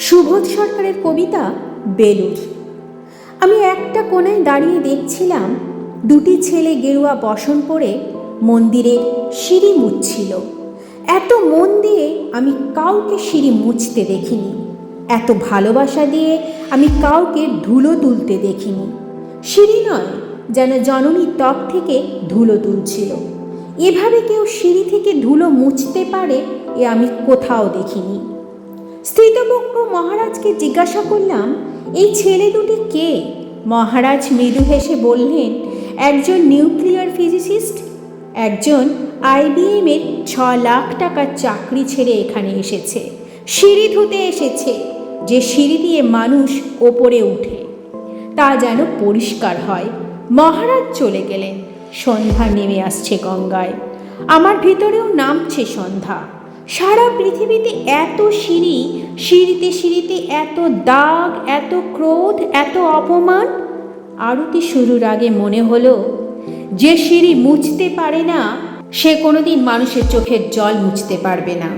সুবোধ সরকারের কবিতা বেলুর আমি একটা কোণায় দাঁড়িয়ে দেখছিলাম, দুটি ছেলে গেরুয়া বসন পরে মন্দিরে সিঁড়ি মুছছিল। এত মন দিয়ে আমি কাউকে সিঁড়ি মুছতে দেখিনি। এত ভালোবাসা দিয়ে আমি কাউকে ধুলো তুলতে দেখিনি। সিঁড়ি নয়, যেন জননীর ত্বক থেকে ধুলো তুলছিল। এভাবে কেউ সিঁড়ি থেকে ধুলো মুছতে পারে এ আমি কোথাও দেখিনি। স্থিতপক্ষ মহারাজকে জিজ্ঞাসা করলাম, এই ছেলে দুটি কে? মহারাজ মৃদু হেসে বললেন, একজন নিউক্লিয়ার ফিজিসিস্ট, একজন আইবিএমের ছ লাখ টাকার চাকরি ছেড়ে এখানে এসেছে। সিঁড়ি ধুতে এসেছে, যে সিঁড়ি দিয়ে মানুষ ওপরে উঠে। তা যেন পরিষ্কার হয়। মহারাজ চলে গেলেন। সন্ধ্যা নেমে আসছে গঙ্গায়। আমার ভিতরেও নামছে সন্ধ্যা। সারা পৃথিবীতে এত সিঁড়ি, সিঁড়িতে সিঁড়িতে এত দাগ, এত ক্রোধ, এত অপমান। আরতি শুরুর আগে মনে হলো, যে সিঁড়ি মুছতে পারে না, সে কোনোদিন মানুষের চোখের জল মুছতে পারবে না।